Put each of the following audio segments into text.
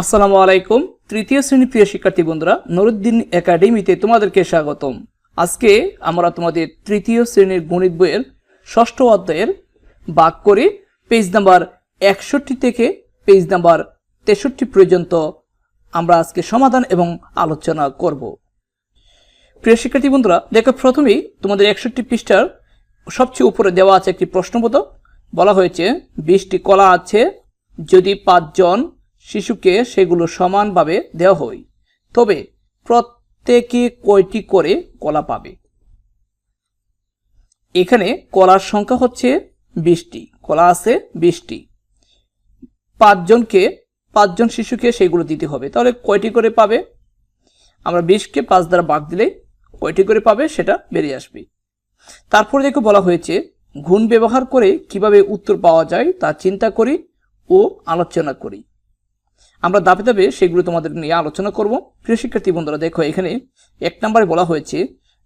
আসসালামু আলাইকুম। তৃতীয় শ্রেণি প্রিয় শিক্ষার্থী বন্ধুরা, নুরুদ্দিন একাডেমিতে তোমাদেরকে স্বাগতম। আজকে আমরা তোমাদের তৃতীয় শ্রেণির গণিত বইয়ের ষষ্ঠ অধ্যায়ের বাক করে পেজ নাম্বার একষট্টি থেকে পেজ নাম্বার তেষট্টি পর্যন্ত আমরা আজকে সমাধান এবং আলোচনা করব। প্রিয় শিক্ষার্থী বন্ধুরা, দেখো প্রথমেই তোমাদের একষট্টি পৃষ্ঠার সবচেয়ে উপরে দেওয়া আছে একটি প্রশ্নবোধক। বলা হয়েছে বিশটি কলা আছে, যদি পাঁচজন শিশুকে সেগুলো সমানভাবে দেওয়া হয়। তবে প্রত্যেকে কয়টি করে কলা পাবে? এখানে কলার সংখ্যা হচ্ছে বিশটি। কলা আছে বিশটি। পাঁচজনকে, পাঁচজন শিশুকে সেগুলো দিতে হবে। তাহলে কয়টি করে পাবে? আমরা বিশকে পাঁচ দ্বারা বাদ দিলে কয়টি করে পাবে সেটা বেরিয়ে আসবে। তারপরে দেখো বলা হয়েছে গুণ ব্যবহার করে কীভাবে উত্তর পাওয়া যায় তা চিন্তা করি ও আলোচনা করি। আমরা দাপে দাপে সেগুলো তোমাদের নিয়ে আলোচনা করব। প্রিয় শিক্ষার্থী বন্ধুরা, দেখো, এখানে এক নম্বরে বলা হয়েছে,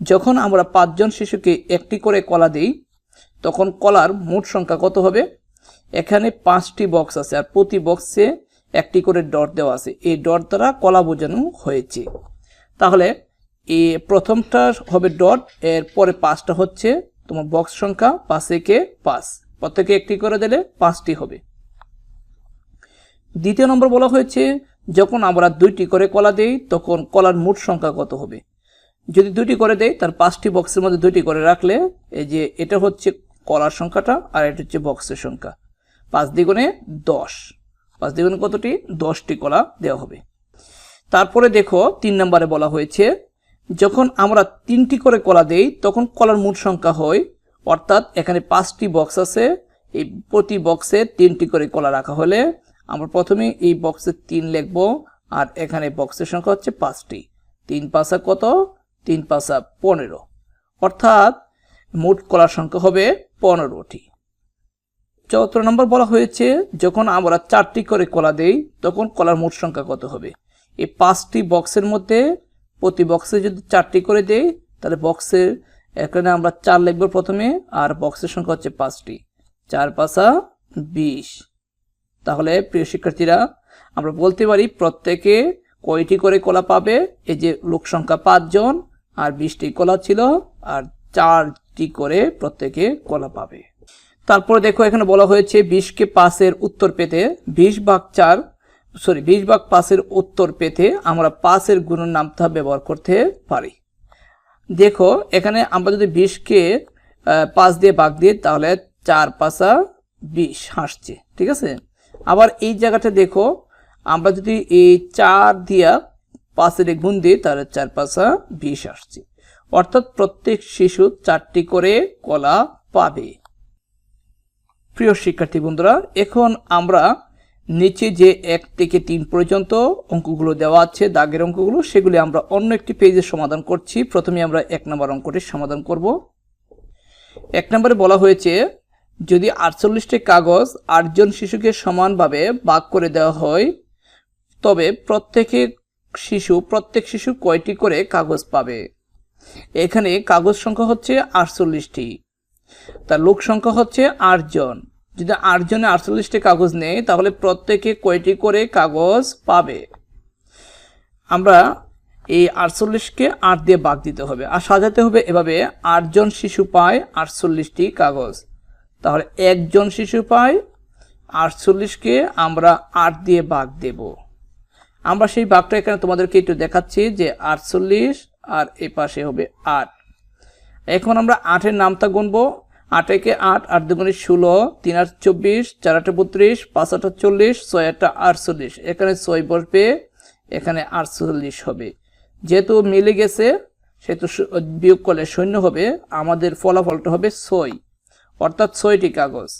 যখন আমরা পাঁচজন শিশুকে একটি করে কলা দেই, তখন কলার মোট সংখ্যা কত হবে? এখানে পাঁচটি বক্স আছে, আর প্রতি বক্সে একটি করে ডট দেওয়া আছে। এই ডট দ্বারা কলা বোঝানো হয়েছে। তাহলে এ প্রথমটা হবে ডট, এর পরে পাঁচটা হচ্ছে তোমার বক্স সংখ্যা পাঁচ একে পাঁচ। প্রত্যেকে একটি করে দিলে পাঁচটি হবে। দ্বিতীয় নম্বর বলা হয়েছে, যখন আমরা দুইটি করে কলা দেই, তখন কলার মোট সংখ্যা কত হবে? যদি দুইটি করে দেয় তার পাঁচটি বক্সের মধ্যে দুইটি করে রাখলে, এই যে এটা হচ্ছে কলার সংখ্যাটা, আর এটা হচ্ছে বক্সের সংখ্যা। পাঁচ দ্বিগুণে দশ। পাঁচ দ্বিগুণে কতটি? দশটি কলা দেওয়া হবে। তারপরে দেখো, তিন নম্বরে বলা হয়েছে, যখন আমরা তিনটি করে কলা দেই, তখন কলার মোট সংখ্যা হয়, অর্থাৎ এখানে পাঁচটি বক্স আছে, এই প্রতি বক্সে তিনটি করে কলা রাখা হলে আমরা প্রথমে এই বক্সে তিন লিখব, আর এখানে বক্সের সংখ্যা হচ্ছে পাঁচটি। তিন পাঁচা কত? তিন পাঁচা পনেরো। অর্থাৎ মোট কলার সংখ্যা হবে পনেরোটি। চতুর্থ নম্বর বলা হয়েছে, যখন আমরা চারটি করে কলা দেই, তখন কলার মোট সংখ্যা কত হবে? এই পাঁচটি বক্সের মধ্যে প্রতি বক্সে যদি চারটি করে দেই, তাহলে বক্সের এখানে আমরা চার লিখব প্রথমে, আর বক্সের সংখ্যা হচ্ছে পাঁচটি। চার পাঁচা বিশ। তাহলে প্রিয় শিক্ষার্থীরা, আমরা বলতে পারি প্রত্যেকে কয়টি করে কলা পাবে? এই যে লোক সংখ্যা পাঁচজন আর বিশটি কলা ছিল আর চারটি করে প্রত্যেকে কলা পাবে। তারপরে দেখো এখানে বলা হয়েছে বিশকে পাঁচের উত্তর পেতে, বিশ ভাগ চার সরি বিশ ভাগ পাঁচের উত্তর পেতে আমরা পাঁচের গুণের নামটা ব্যবহার করতে পারি। দেখো এখানে আমরা যদি বিশকে পাঁচ দিয়ে ভাগ দিই তাহলে চার পাঁচা বিশ হাসছে, ঠিক আছে? আবার এই জায়গাটা দেখো, আমরা যদি এই চার দিয়া পাঁচের গুণ দিই তাহলে চার পাঁচা বিশ আসছে। অর্থাৎ প্রত্যেক শিশু চারটি করে কলা পাবে। প্রিয় শিক্ষার্থী বন্ধুরা, এখন আমরা নিচে যে এক থেকে তিন পর্যন্ত অঙ্কগুলো দেওয়া আছে, দাগের অঙ্কগুলো, সেগুলি আমরা অন্য একটি পেজে সমাধান করছি। প্রথমে আমরা এক নম্বর অঙ্কটির সমাধান করব। এক নম্বরে বলা হয়েছে যদি আটচল্লিশটি কাগজ আটজন শিশুকে সমানভাবে ভাগ করে দেওয়া হয়, তবে প্রত্যেকে শিশু, প্রত্যেক শিশু কয়টি করে কাগজ পাবে? এখানে কাগজ সংখ্যা হচ্ছে আটচল্লিশটি। তার লোক সংখ্যা হচ্ছে আটজন। যদি আটজনে আটচল্লিশটি কাগজ নেই তাহলে প্রত্যেকে কয়টি করে কাগজ পাবে? আমরা এই আটচল্লিশকে আট দিয়ে বাগ দিতে হবে। আর সাজাতে হবে এভাবে, আটজন শিশু পায় আটচল্লিশটি কাগজ। তাহলে একজন শিশু পায় আটচল্লিশকে আমরা আট দিয়ে বাগ দেব। আমরা সেই বাঘটা এখানে তোমাদেরকে একটু দেখাচ্ছি যে আটচল্লিশ আর এই পাশে হবে আট। এখন আমরা আটের নামটা গুনবো। আট একে আট আট দুগুণে ষোলো, তিন আট চব্বিশ, চার আটে বত্রিশ, পাঁচ আটা চল্লিশ, ছয় আটটা আটচল্লিশ। এখানে ছয় বসবে, এখানে আটচল্লিশ হবে। যেহেতু মিলে গেছে, সেহেতু বিয়োগ করলে শূন্য হবে, আমাদের ফলাফলটা হবে ছয়। অর্থাৎ ছয়টি কাগজ।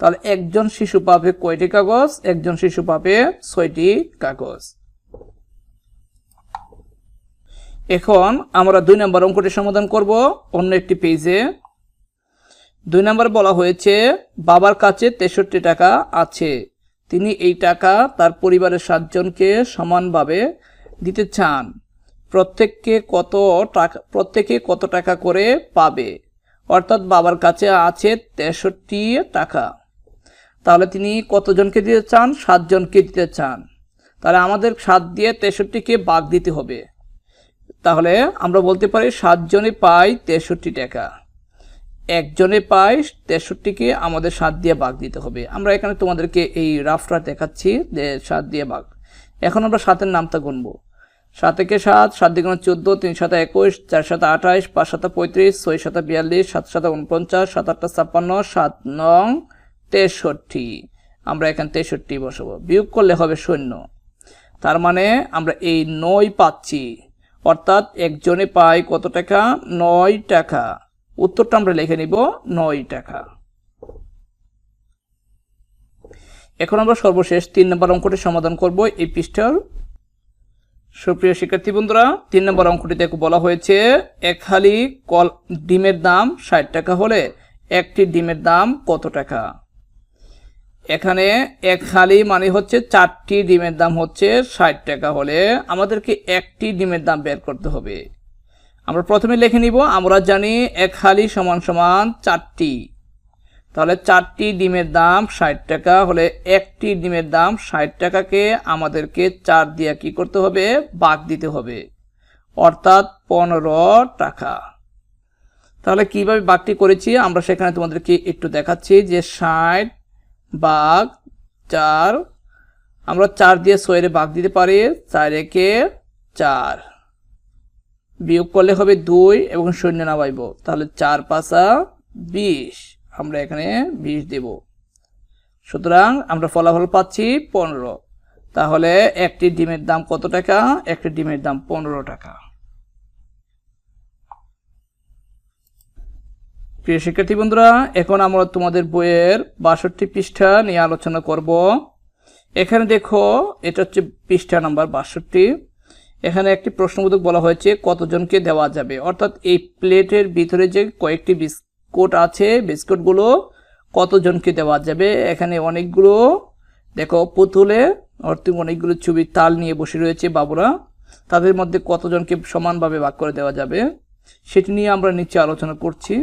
তাহলে একজন শিশু পাবে কয়টি কাগজ? একজন শিশু পাবে ছয়টি কাগজ। এখন আমরা দুই নম্বর অঙ্কটি সমাধান করব অন্য একটি পেজে। দুই নম্বর বলা হয়েছে, বাবার কাছে তেষট্টি টাকা আছে। তিনি এই টাকা তার পরিবারের সাতজনকে সমানভাবে দিতে চান। প্রত্যেককে কত টাকা প্রত্যেকে কত টাকা করে পাবে? অর্থাৎ বাবার কাছে আছে তেষট্টি টাকা। তাহলে তিনি কতজনকে দিতে চান? সাতজনকে দিতে চান। তাহলে আমাদের সাত দিয়ে তেষট্টিকে বাগ দিতে হবে। তাহলে আমরা বলতে পারি সাতজনে পাই তেষট্টি টাকা। একজনে পাই তেষট্টিকে আমাদের সাত দিয়ে বাগ দিতে হবে। আমরা এখানে তোমাদেরকে এই রাফটা দেখাচ্ছি যে সাত দিয়ে বাঘ এখন আমরা সাতের নামটা গুনবো। সাত একে সাত সাত দিগুণ চোদ্দ তিন সাত একুশ চার সাত আঠাইশ পাঁচ সাত পঁয়ত্রিশ ছয় সাত বিয়াল্লিশ সাত সাত উনপঞ্চাশ সাত আটটা ছাপ্পান্ন, সাত নং তেষট্টি। আমরা এখানে তেষট্টি বসাবো। বিয়োগ করলে হবে শূন্য। তার মানে আমরা এই নয় পাচ্ছি। অর্থাৎ একজনে পাই কত টাকা? নয় টাকা। উত্তরটা আমরা লিখে নিব, নয় টাকা। এখন আমরা সর্বশেষ তিন নম্বর অঙ্কটি সমাধান করব। এই পৃষ্ঠার সুপ্রিয় শিক্ষার্থী বন্ধুরা, তিন নম্বর অঙ্কটিতে বলা হয়েছে, এক হালি কল ডিমের দাম ষাট টাকা হলে একটি ডিমের দাম কত টাকা? এখানে এক হালি মানে হচ্ছে চারটি ডিমের দাম হচ্ছে ষাট টাকা হলে আমাদেরকে একটি ডিমের দাম বের করতে হবে। আমরা প্রথমে লিখে নিব, আমরা জানি এক হালি সমান সমান চারটি। তাহলে চারটি ডিমের দাম ষাট টাকা হলে একটি ডিমের দাম ষাট টাকাকে আমাদেরকে চার দিয়ে কি করতে হবে? বাদ দিতে হবে। অর্থাৎ পনেরো টাকা। তাহলে কীভাবে বাঘটি করেছি? আমরা সেখানে তোমাদেরকে একটু দেখাচ্ছি যে ষাট বাঘ চার, আমরা চার দিয়ে ছয়ের বাঘ দিতে পারি, চার একে চার। বিয়োগ করলে হবে দুই এবং শূন্য নামাইব। তাহলে চার পাঁচা বিশ। আমরা এখানে বিশ দেব। সুতরাং আমরা ফলাফল পাচ্ছি পনেরো। তাহলে একটি ডিমের দাম কত টাকা? একটি ডিমের দাম পনেরো টাকা। প্রিয় শিক্ষার্থী বন্ধুরা, এখন আমরা তোমাদের বইয়ের বাষট্টি পৃষ্ঠা নিয়ে আলোচনা করব। এখানে দেখো, এটা হচ্ছে পৃষ্ঠা নাম্বার বাষট্টি। এখানে একটি প্রশ্নবোধক বলা হয়েছে, কতজনকে দেওয়া যাবে? অর্থাৎ এই প্লেটের ভিতরে যে কয়েকটি বিস্কুট আছে, বিস্কুটগুলো কতজনকে দেওয়া যাবে? এখানে অনেকগুলো, দেখো, পুতুলে অর্থাৎ অনেকগুলো ছবির তাল নিয়ে বসে রয়েছে বাবুরা। তাদের মধ্যে কতজনকে সমানভাবে ভাগ করে দেওয়া যাবে? সেটি নিয়ে আমরা নিচে আলোচনা করছি।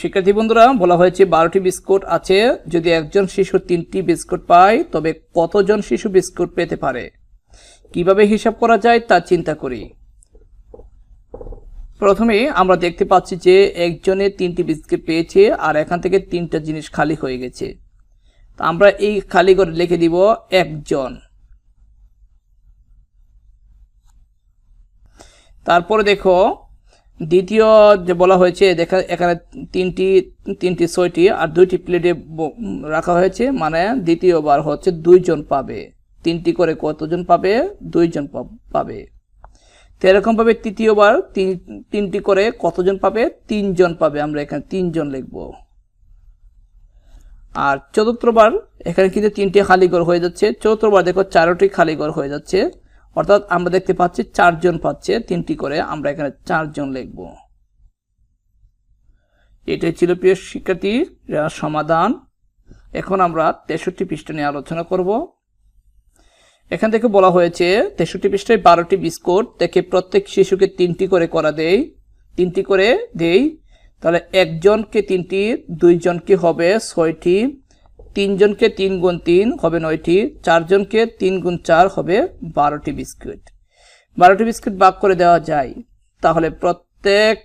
শিক্ষার্থী বন্ধুরা, বলা হয়েছে বারোটি বিস্কুট আছে। যদি একজন শিশু তিনটি বিস্কুট পায়, তবে কতজন শিশু বিস্কুট পেতে পারে? কীভাবে হিসাব করা যায় তা চিন্তা করি। প্রথমে আমরা দেখতে পাচ্ছি যে একজনে তিনটি বিস্কিট পেয়েছে আর এখান থেকে তিনটা জিনিস খালি হয়ে গেছে। তা আমরা এই খালি করে লিখে দিব একজন। তারপরে দেখো, দ্বিতীয় যে বলা হয়েছে, দেখা, এখানে তিনটি তিনটি ছয়টি আর দুইটি প্লেটে রাখা হয়েছে মানে দ্বিতীয়বার হচ্ছে দুইজন পাবে। তিনটি করে কতজন পাবে? দুইজন পাবে। তো এরকমভাবে তৃতীয়বার তিন, তিনটি করে কতজন পাবে? তিনজন পাবে। আমরা এখানে তিনজন লিখব। আর চতুর্থবার এখানে কিন্তু তিনটি খালিঘর হয়ে যাচ্ছে। চতুর্থবার দেখো চারোটি খালিঘর হয়ে যাচ্ছে। অর্থাৎ আমরা দেখতে পাচ্ছি চারজন পাচ্ছে। তিনটি করে আমরা এখানে চারজন লিখব। এটাই ছিল প্রিয় শিক্ষার্থী সমাধান। এখন আমরা তেষট্টি পৃষ্ঠা নিয়ে আলোচনা করব। এখান থেকে বলা হয়েছে, তেষট্টি পৃষ্ঠায় বারোটি বিস্কুট দেখে প্রত্যেক শিশুকে তিনটি করে করা দেই। তিনটি করে দেই। তাহলে একজনকে তিনটি, দুইজনকে হবে ছয়টি। তিনজনকে তিন গুণ তিন হবে নয়টি। চারজনকে তিন গুণ চার হবে বারোটি বিস্কুট। বারোটি বিস্কুট ভাগ করে দেওয়া যায়। তাহলে প্রত্যেক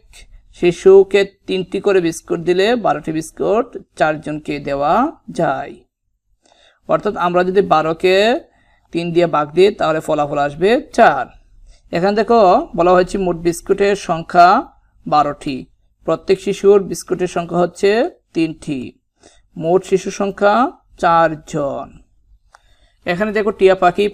শিশুকে তিনটি করে বিস্কুট দিলে বারোটি বিস্কুট চারজনকে দেওয়া যায়। অর্থাৎ আমরা যদি বারোকে তিন দিয়ে বাঘ দিই তাহলে ফলাফল আসবে চার। এখানে দেখো বলা হয়েছে মোট বিস্কুটের সংখ্যা বারোটি। প্রত্যেক শিশুর বিস্কুটের সংখ্যা হচ্ছে তিনটি। মোট শিশু সংখ্যা চারজন। এখানে দেখো টিয়া পাখি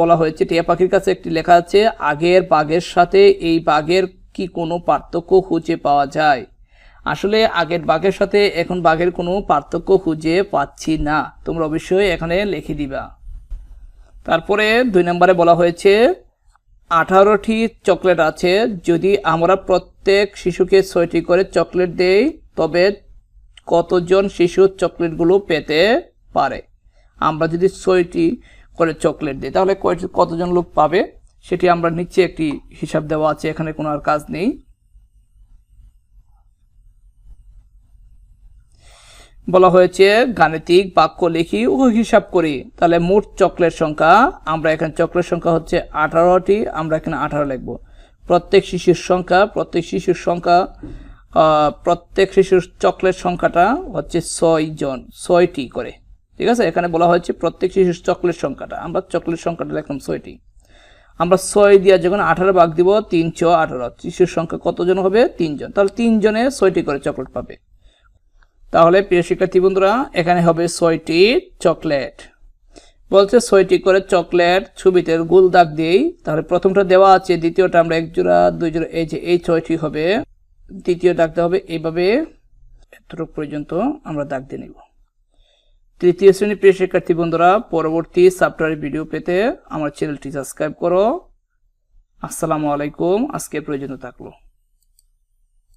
বলা হয়েছে, টিয়া পাখির কাছে একটি লেখা আছে, আগের বাঘের সাথে এই বাঘের কি কোনো পার্থক্য খুঁজে পাওয়া যায়? আসলে আগের বাঘের সাথে এখন বাঘের কোনো পার্থক্য খুঁজে পাচ্ছি না। তোমরা অবশ্যই এখানে লিখে দিবা। তারপরে দুই নম্বরে বলা হয়েছে, আঠারোটি চকলেট আছে, যদি আমরা প্রত্যেক শিশুকে ছয়টি করে চকলেট দেই, তবে কতজন শিশু চকলেটগুলো পেতে পারে? আমরা যদি ছয়টি করে চকলেট দিই, তাহলে কতজন লোক পাবে? সেটি আমরা নিচে একটি হিসাব দেওয়া আছে, এখানে কোনো আর কাজ নেই। বলা হয়েছে, গাণিতিক বাক্য লিখি ও হিসাব করি। তাহলে মোট চকলেট সংখ্যা, আমরা এখানে চকলেট সংখ্যা হচ্ছে আঠারোটি, আমরা এখানে আঠারো লিখব। প্রত্যেক শিশুর সংখ্যা, প্রত্যেক শিশুর সংখ্যা প্রত্যেক শিশুর চকলেট সংখ্যাটা হচ্ছে ছয় জন, ছয়টি করে। ঠিক আছে? এখানে বলা হয়েছে প্রত্যেক শিশুর চকলেট সংখ্যাটা। আমরা চকলেট সংখ্যাটা লিখলাম ছয়টি। আমরা ছয় দিয়ে যখন আঠারো ভাগ দিব তিন ছ আঠারো। শিশুর সংখ্যা কতজন হবে? তিনজন। তাহলে তিনজনে ছয়টি করে চকলেট পাবে। তাহলে প্রিয় শিক্ষার্থী বন্ধুরা, এখানে হবে ছয়টি চকলেট। বলছে ছয়টি করে চকলেট ছবিতে গুল দাগ দিই তাহলে প্রথমটা দেওয়া আছে, দ্বিতীয়টা আমরা এক জোড়া, দুই জোড়া, এই যে এই ছয়টি হবে। দ্বিতীয় দাগটা হবে এইভাবে, এতটুকু পর্যন্ত আমরা দাগ দিয়ে নিব। তৃতীয় শ্রেণি প্রিয় শিক্ষার্থী বন্ধুরা, পরবর্তী সাপ্টারের ভিডিও পেতে আমার চ্যানেলটি সাবস্ক্রাইব করো। আসসালামু আলাইকুম আজকে প্রয়োজন থাকল।